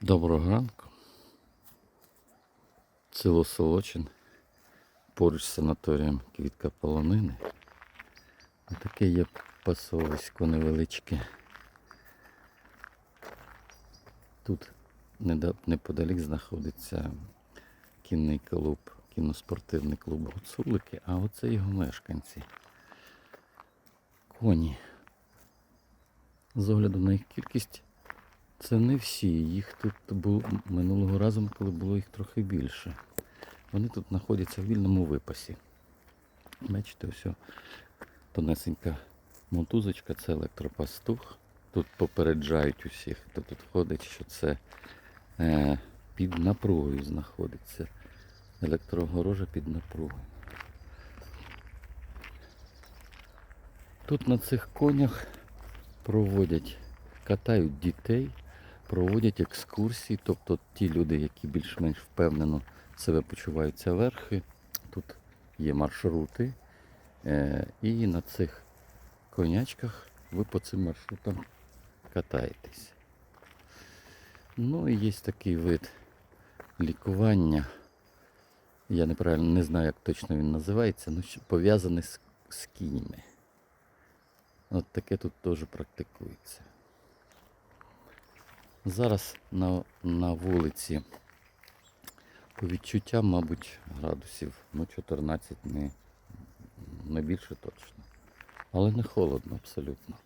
Доброго ранку. Село Солочин. Поруч з санаторієм Квітка Полонини. Таке є пасовисько невеличке. Тут неподалік знаходиться кінний клуб, кіноспортивний клуб Гуцулики, а оце його мешканці. Коні. З огляду на їх кількість це не всі. Їх тут було минулого разу, коли було їх трохи більше. Вони тут знаходяться в вільному випасі. Бачите, ось тонесенька мотузочка, це електропастух. Тут попереджають усіх, хто тут ходить, що це е, під напругою знаходиться. Електроогорожа під напругою. Тут на цих конях проводять, катають дітей, проводять екскурсії, тобто ті люди, які більш-менш впевнено себе почуваються верхи. Тут є маршрути. Е, і на цих конячках ви по цим маршрутам катаєтесь. Ну і є такий вид лікування. Я неправильно не знаю, як точно він називається, але пов'язаний з, з кіньми. От таке тут теж практикується. Зараз на, на вулиці по відчуттям, мабуть, градусів ну, 14, не, не більше точно. Але не холодно абсолютно.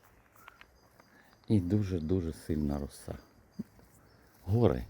І дуже-дуже сильна роса. Гори.